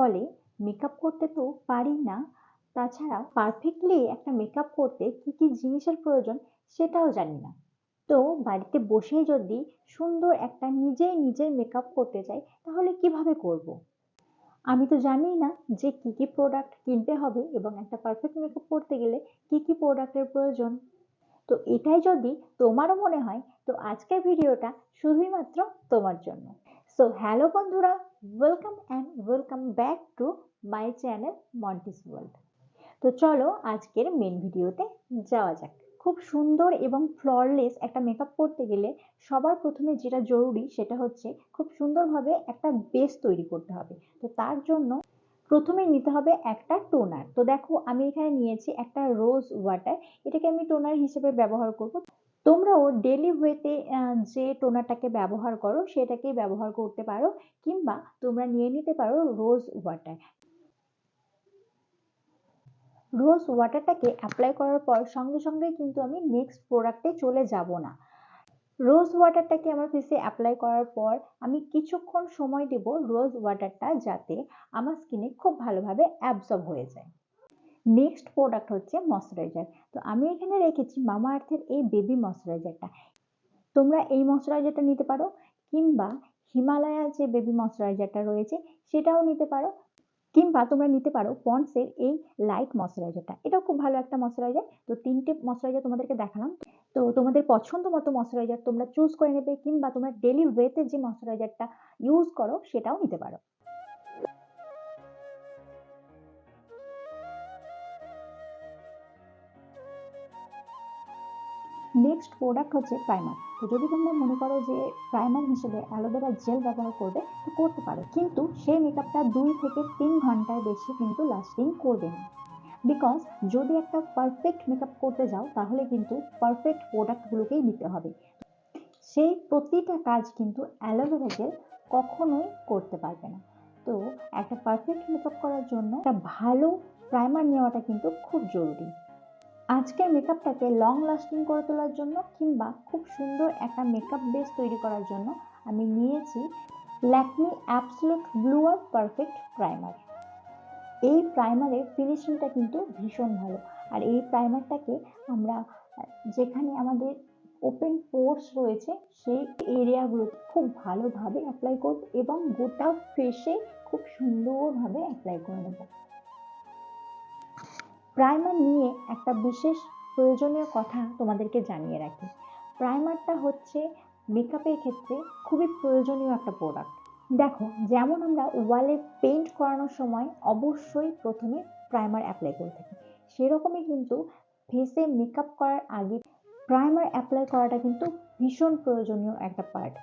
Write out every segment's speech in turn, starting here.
বলে, মেকআপ করতে তো পারি না। তাছাড়া পারফেক্টলি একটা মেকআপ করতে কি কি জিনিসের প্রয়োজন সেটাও জানি না। তো বাড়িতে বসেই যদি সুন্দর একটা নিজেই নিজের মেকআপ করতে চাই, তাহলে কীভাবে করব। আমি তো জানিই না যে কি কি প্রোডাক্ট কিনতে হবে এবং একটা পারফেক্ট মেকআপ করতে গেলে কি কি প্রোডাক্টের প্রয়োজন। তো এটাই যদি তোমারও মনে হয়, তো আজকের ভিডিওটা শুধুই মাত্র তোমার জন্য। সো হ্যালো বন্ধুরা welcome and welcome back to my channel Monti's world তো চলো আজকের মেন ভিডিওতে যাওয়া যাক। খুব সুন্দর এবং ফ্লরলেস একটা মেকআপ করতে গেলে সবার প্রথমে যেটা জরুরি সেটা হচ্ছে খুব সুন্দরভাবে একটা বেস তৈরি করতে হবে। তো তার জন্য প্রথমে নিতে হবে একটা টোনার তো দেখো আমি এখানে নিয়েছি একটা রোজ ওয়াটার এটাকে আমি টোনার হিসেবে ব্যবহার করব। তোমরাও ডেলি ওয়েতে যে টোনারটাকে ব্যবহার করো, সেটাকেই ব্যবহার করতে পারো, কিংবা তোমরা নিয়ে নিতে পারো রোজ ওয়াটার রোজ ওয়াটারটাকে অ্যাপ্লাই করার পর সঙ্গে সঙ্গে কিন্তু আমি নেক্সট প্রোডাক্টে চলে যাব না। রোজ ওয়াটারটাকে আমার ফেসে অ্যাপ্লাই করার পর আমি কিছুক্ষণ সময় দেব রোজ ওয়াটারটা যাতে আমার স্কিনে খুব ভালোভাবে অ্যাবজর্ব হয়ে যায়। নেক্সট প্রোডাক্ট হচ্ছে ময়শ্চারাইজার তো আমি এখানে রেখেছি মামা আর্থের এই বেবি ময়শ্চারাইজারটা তোমরা এই ময়শ্চারাইজারটা নিতে পারো, কিংবা হিমালয়া যে বেবি ময়শ্চারাইজারটা রয়েছে, সেটাও নিতে পারো, কিংবা তোমরা নিতে পারো পন্ডসের এই লাইট ময়শ্চারাইজারটা এটাও খুব ভালো একটা ময়শ্চারাইজার তো তিনটে ময়শ্চারাইজার তোমাদেরকে দেখালাম। তো তোমাদের পছন্দ মতো ময়শ্চারাইজার তোমরা চুজ করে নেবে, কিংবা তোমরা ডেলি ওয়েতে যে ময়শ্চারাইজারটা ইউজ করো, সেটাও নিতে পারো। নেক্সট প্রোডাক্ট হচ্ছে প্রাইমার তো যদি তোমরা মনে করো যে প্রাইমার হিসেবে অ্যালোভেরা জেল ব্যবহার করবে, তো করতে পারো। কিন্তু সেই মেকআপটা দুই থেকে তিন ঘণ্টার বেশি কিন্তু লাস্টিং করবে না। বিকজ যদি একটা পারফেক্ট মেকআপ করতে যাও, তাহলে কিন্তু পারফেক্ট প্রোডাক্টগুলোকেই নিতে হবে। সেই প্রতিটা কাজ কিন্তু অ্যালোভেরা জেল কখনোই করতে পারবে না। তো একটা পারফেক্ট মেকআপ করার জন্য একটা ভালো প্রাইমার নেওয়াটা কিন্তু খুব জরুরি। আজকের মেকআপটাকে লং লাস্টিং করে তোলার জন্য কিংবা খুব সুন্দর একটা মেকআপ বেস তৈরি করার জন্য আমি নিয়েছি ল্যাকমি অ্যাবসলুট ব্লু আর পারফেক্ট প্রাইমার এই প্রাইমারের ফিনিশিংটা কিন্তু ভীষণ ভালো। আর এই প্রাইমারটাকে আমরা, যেখানে আমাদের ওপেন পোর্স রয়েছে, সেই এরিয়াগুলোতে খুব ভালোভাবে অ্যাপ্লাই করব এবং গোটা ফেসে খুব সুন্দরভাবে অ্যাপ্লাই করে নেব। প্রাইমার নিয়ে একটা বিশেষ প্রয়োজনীয় কথা তোমাদেরকে জানিয়ে রাখি। প্রাইমারটা হচ্ছে মেকআপের ক্ষেত্রে খুবই প্রয়োজনীয় একটা প্রোডাক্ট দেখো, যেমন আমরা ওয়ালে পেইন্ট করানোর সময় অবশ্যই প্রথমে প্রাইমার অ্যাপ্লাই করে থাকি। সেরকমই কিন্তু ফেসে মেকআপ করার আগে প্রাইমার অ্যাপ্লাই করাটা কিন্তু ভীষণ প্রয়োজনীয় একটা পার্ট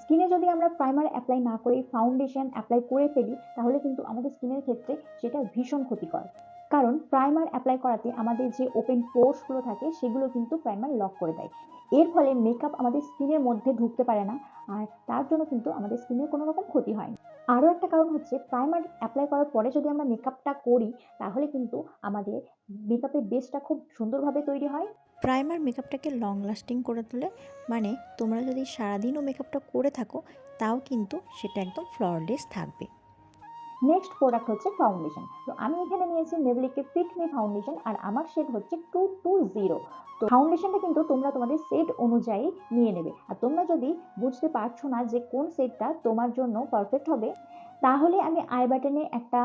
স্কিনে যদি আমরা প্রাইমার অ্যাপ্লাই না করে ফাউন্ডেশন অ্যাপ্লাই করে ফেলি, তাহলে কিন্তু আমাদের স্কিনের ক্ষেত্রে সেটা ভীষণ ক্ষতিকর। কারণ প্রাইমার অ্যাপ্লাই করাতে আমাদের যে ওপেন পোর্সগুলো থাকে সেগুলো কিন্তু প্রাইমার লক করে দেয়। এর ফলে মেকআপ আমাদের স্কিনের মধ্যে ঢুকতে পারে না আর তার জন্য কিন্তু আমাদের স্কিনের কোনো রকম ক্ষতি হয় না। আরও একটা কারণ হচ্ছে প্রাইমার অ্যাপ্লাই করার পরে যদি আমরা মেকআপটা করি তাহলে কিন্তু আমাদের মেকআপের বেসটা খুব সুন্দরভাবে তৈরি হয়। প্রাইমার মেকআপটাকে লং লাস্টিং করে তোলে মানে তোমরা যদি সারাদিনও মেকআপটা করে থাকো তাও কিন্তু সেটা একদম ফ্লরলেস থাকবে। নেক্সট প্রোডাক্ট হচ্ছে ফাউন্ডেশন তো আমি এখানে নিয়েছি নেভলিকের ফিট মি ফাউন্ডেশন আর আমার শেড হচ্ছে টু টু জিরো তো ফাউন্ডেশনটা কিন্তু তোমরা তোমাদের সেট অনুযায়ী নিয়ে নেবে। আর তোমরা যদি বুঝতে পারছ না যে কোন সেটটা তোমার জন্য পারফেক্ট হবে, তাহলে আমি আই বাটনে একটা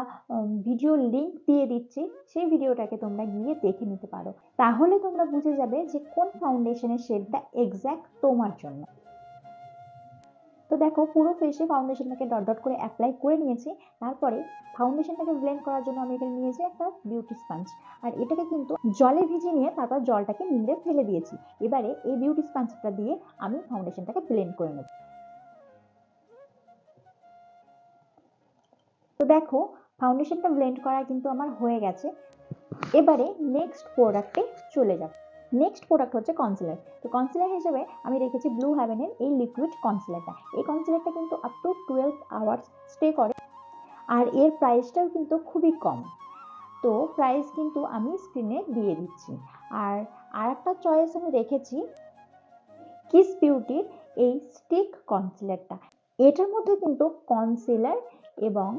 ভিডিও লিংক দিয়ে দিচ্ছি। সেই ভিডিওটাকে তোমরা গিয়ে দেখে নিতে পারো। তাহলে তোমরা বুঝে যাবে যে কোন ফাউন্ডেশনের শেডটা এক্স্যাক্ট তোমার জন্য। তো দেখো পুরো ফেসে ফাউন্ডেশনটাকে ডট ডট করে অ্যাপ্লাই করে নিয়েছি। তারপরে ফাউন্ডেশনটাকে ব্লেন্ড করার জন্য আমি এখানে নিয়েছি একটা বিউটি স্পাঞ্জ আর এটাকে কিন্তু জলে ভিজিয়ে নিয়ে তারপর জলটাকে নিংড়ে ফেলে দিয়েছি। এবারে এই বিউটি স্পাঞ্জটা দিয়ে আমি ফাউন্ডেশনটাকে ব্লেন্ড করে নেব। তো দেখো ফাউন্ডেশনটা ব্লেন্ড করা কিন্তু আমার হয়ে গেছে। এবারে নেক্সট প্রোডাক্টে চলে যাব। নেক্সট প্রোডাক্ট হচ্ছে কনসিলার তো কনসিলার হিসেবে আমি রেখেছি ব্লু হ্যাভেনের এই লিকুইড কনসিলারটা এই কনসিলারটা কিন্তু up to twelve hours stay করে আর এর প্রাইসটাও কিন্তু খুবই কম। তো প্রাইস কিন্তু আমি স্ক্রিনে দিয়ে দিচ্ছি। আর আর একটা চয়েস আমি রেখেছি কিস বিউটির এই স্টিক কনসিলারটা এটার মধ্যে কিন্তু কনসিলার এবং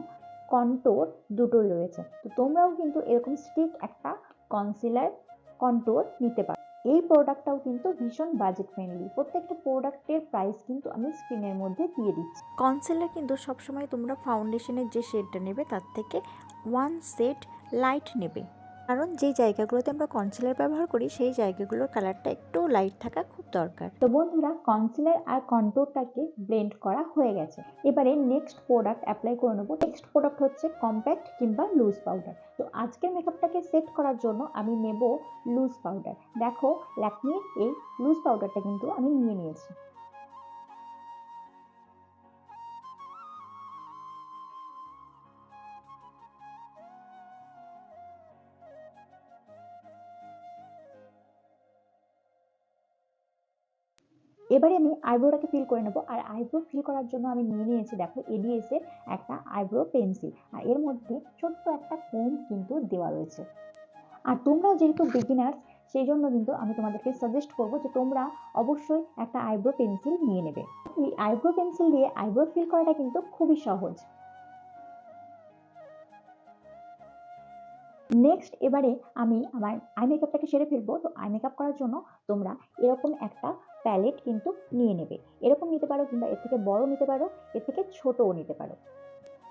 কন্টোর দুটো রয়েছে। তো তোমরাও কিন্তু এরকম স্টিক একটা কনসিলার কন্টোর নিতে পারো। এই প্রোডাক্টটাও কিন্তু ভীষণ বাজেট ফ্রেন্ডলি প্রত্যেকটা প্রোডাক্টের প্রাইস কিন্তু আমি স্ক্রিনের মধ্যে দিয়ে দিচ্ছি। কনসিলার কিন্তু সবসময় তোমরা ফাউন্ডেশনের যে শেডটা নেবে, তার থেকে ওয়ান সেট লাইট নেবে। কারণ যে জায়গাগুলোতে আমরা কনসিলার ব্যবহার করি, সেই জায়গাগুলোর কালারটা একটু লাইট থাকা খুব দরকার। তো বন্ধুরা কনসিলার আর কন্ট্রোলটাকে ব্লেন্ড করা হয়ে গেছে। এবারে নেক্সট প্রোডাক্ট অ্যাপ্লাই করে নেব। নেক্সট প্রোডাক্ট হচ্ছে কম্প্যাক্ট কিংবা লুজ পাউডার তো আজকের মেকআপটাকে সেট করার জন্য আমি নেব লুজ পাউডার দেখো ল্যাকমির এই লুজ পাউডারটা কিন্তু আমি নিয়ে নিয়েছি। এবারে আমি আইব্রোটাকে ফিল করে নেব। আর আইব্রো ফিল করার জন্য আমি নিয়ে নিয়েছি, দেখো এডিএসের একটা আইব্রো পেন্সিল। আর এর মধ্যে ছোট্ট একটা কোম কিন্তু দেওয়া রয়েছে। আর তোমরা যেহেতু বিগিনার্স সেই জন্য কিন্তু আমি তোমাদেরকে সাজেস্ট করব যে তোমরা অবশ্যই একটা আইব্রো পেন্সিল নিয়ে নেবে। এই আইব্রো পেন্সিল দিয়ে আইব্রো ফিল করাটা কিন্তু খুবই সহজ। নেক্সট এবারে আমি আমার আই মেকআপটাকে সেরে ফেলব। তো আই মেকআপ করার জন্য তোমরা এরকম একটা প্যালেট কিন্তু নিয়ে নেবে। এরকম নিতে পারো কিংবা এর থেকে বড় নিতে পারো, এর থেকে ছোটও নিতে পারো।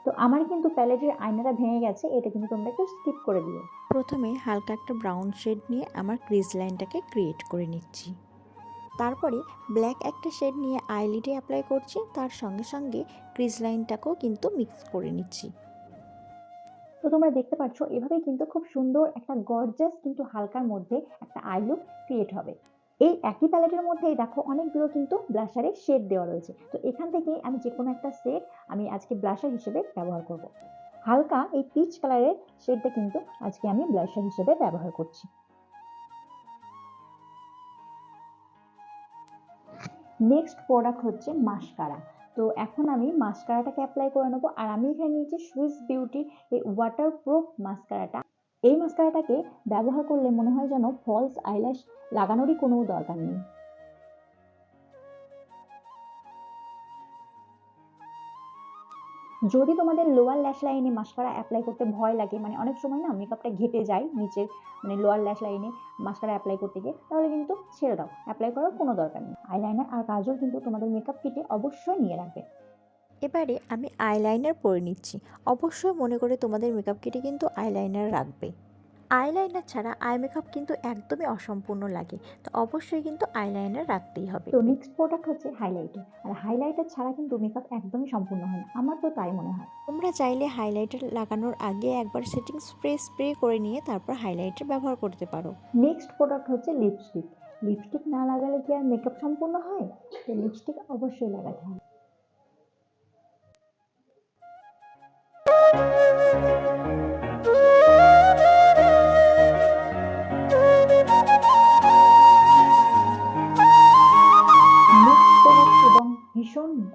তো আমার কিন্তু প্যালেটের আয়নাটা ভেঙে গেছে, এটা কিন্তু তোমরা একটু স্কিপ করে দিও। প্রথমে হালকা একটা ব্রাউন শেড নিয়ে আমার ক্রিজ লাইনটাকে ক্রিয়েট করে নিচ্ছি। তারপরে ব্ল্যাক একটা শেড নিয়ে আইলিডে অ্যাপ্লাই করছি, তার সঙ্গে সঙ্গে ক্রিজ লাইনটাকেও কিন্তু মিক্স করে নিচ্ছি। তো তোমরা দেখতে পাচ্ছ এভাবেই কিন্তু খুব সুন্দর একটা গর্জাস কিন্তু হালকার মধ্যে একটা আই লুক ক্রিয়েট হবে। এই একই প্যালেটের মধ্যেই দেখো অনেকগুলো কিন্তু ব্লাশারের শেড দেওয়া রয়েছে। তো এখান থেকে আমি যে কোনো একটা শেড আমি আজকে ব্লাশার হিসেবে ব্যবহার করব। হালকা এই পিচ কালারের শেডটা কিন্তু আজকে আমি ব্লাশার হিসেবে ব্যবহার করছি। নেক্সট প্রোডাক্ট হচ্ছে মাস্কারা তো এখন আমি মাস্কারাটাকে অ্যাপ্লাই করে নেব। আর আমি এখানে নিয়েছি সুইস বিউটি এই ওয়াটার প্রুফ মাস্কারাটা এই মাস্কারাটাকে ব্যবহার করলে মনে হয় যেন ফলস আইল্যাশ লাগানোরই কোনো দরকার নেই। যদি তোমাদের লোয়ার ল্যাশ লাইনে মাস্কারা অ্যাপ্লাই করতে ভয় লাগে মানে অনেক সময় না মেকআপটা ঘেটে যায় নিচের মানে লোয়ার ল্যাশ লাইনে মাস্কারা অ্যাপ্লাই করতে গিয়ে, তাহলে কিন্তু ছেড়ে দাও। অ্যাপ্লাই করার কোনো দরকার নেই। আইলাইনার আর কাজল কিন্তু তোমাদের মেকআপ কিটে অবশ্যই নিয়ে রাখবে। এবারে আমি আইলাইনার পরে নিচ্ছি। অবশ্যই মনে করে তোমাদের মেকআপ কিটে কিন্তু আইলাইনার রাখবে। আইলাইনার ছাড়া আই মেকআপ কিন্তু একদমই অসম্পূর্ণ লাগে। তো অবশ্যই কিন্তু আইলাইনার রাখতেই হবে। তো নেক্সট প্রোডাক্ট হচ্ছে হাইলাইটার আর হাইলাইটার ছাড়া কিন্তু মেকআপ একদমই সম্পূর্ণ হয় না। আমার তো তাই মনে হয়। তোমরা চাইলে হাইলাইটার লাগানোর আগে একবার সেটিং স্প্রে স্প্রে করে নিয়ে তারপর হাইলাইটার ব্যবহার করতে পারো। নেক্সট প্রোডাক্ট হচ্ছে লিপস্টিক লিপস্টিক না লাগালে কি আর মেকআপ সম্পূর্ণ হয়? তো লিপস্টিক অবশ্যই লাগাতে হবে।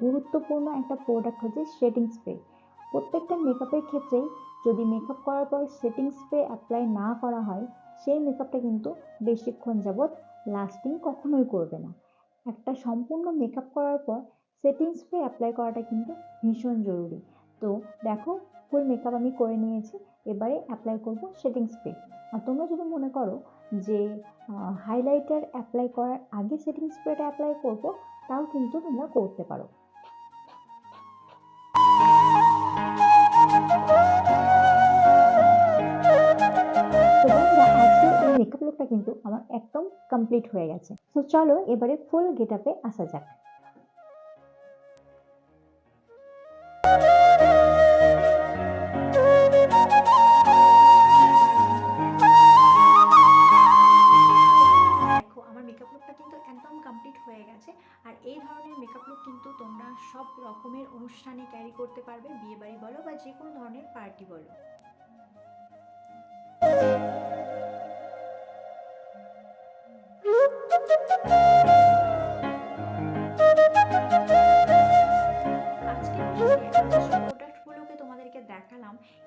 গুরুত্বপূর্ণ একটা প্রোডাক্ট হচ্ছে শেডিং স্প্রে প্রত্যেকটা মেকআপের ক্ষেত্রেই যদি মেকআপ করার পর সেটিং স্প্রে অ্যাপ্লাই না করা হয়, সেই মেকআপটা কিন্তু বেশিক্ষণ যাবৎ লাস্টিং কখনোই করবে না। একটা সম্পূর্ণ মেকআপ করার পর সেটিং স্প্রে অ্যাপ্লাই করাটা কিন্তু ভীষণ জরুরি। তো দেখো ফুল মেকআপ আমি করে নিয়েছি, এবারে অ্যাপ্লাই করব সেটিং স্প্রে আর তোমরা যদি মনে করো যে হাইলাইটার অ্যাপ্লাই করার আগে সেটিং স্প্রেটা অ্যাপ্লাই করব তাও কিন্তু তোমরা করতে পারো। মেকআপ লুকটা কিন্তু আমার একদম কমপ্লিট হয়ে গেছে। তো চলো এবারে ফুল গেট আপে আসা যাক। কমপ্লিট হয়ে গেছে। আর এই ধরনের মেকআপ লুক কিন্তু তোমরা সব রকমের অনুষ্ঠানে ক্যারি করতে পারবে বিয়ে বাড়ি বলো বা যে কোনো ধরনের পার্টি বলো।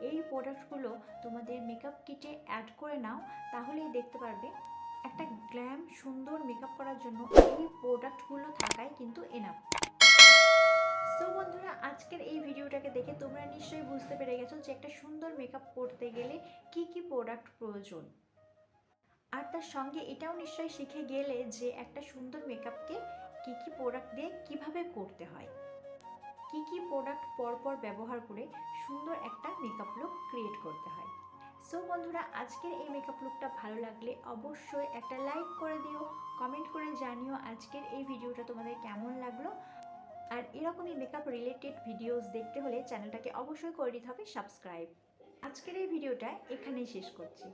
এই প্রোডাক্টগুলো তোমাদের মেকআপ কিটে অ্যাড করে নাও, তাহলেই দেখতে পারবে একটা গ্ল্যাম সুন্দর মেকআপ করার জন্য এই প্রোডাক্টগুলো থাকাই কিন্তু এনাফ সো বন্ধুরা, আজকের এই ভিডিওটাকে দেখে তোমরা নিশ্চয়ই বুঝতে পেরে গেছো যে একটা সুন্দর মেকআপ করতে গেলে কি কি প্রোডাক্ট প্রয়োজন। আর তার সঙ্গে এটাও নিশ্চয়ই শিখে গেলে যে একটা সুন্দর মেকআপকে কি কি প্রোডাক্ট দিয়ে কীভাবে করতে হয়। কি কি প্রোডাক্ট পরপর ব্যবহার করে সুন্দর একটা মেকআপ লুক ক্রিয়েট করতে হয়। সো বন্ধুরা, আজকের এই মেকআপ লুকটা ভালো লাগলে অবশ্যই একটা লাইক করে দিও কমেন্ট করে জানিও আজকের এই ভিডিওটা তোমাদের কেমন লাগল। আর এরকমই মেকআপ রিলেটেড ভিডিওস দেখতে হলে চ্যানেলটাকে অবশ্যই করে দিতে হবে সাবস্ক্রাইব আজকের এই ভিডিওটা এখানেই শেষ করছি।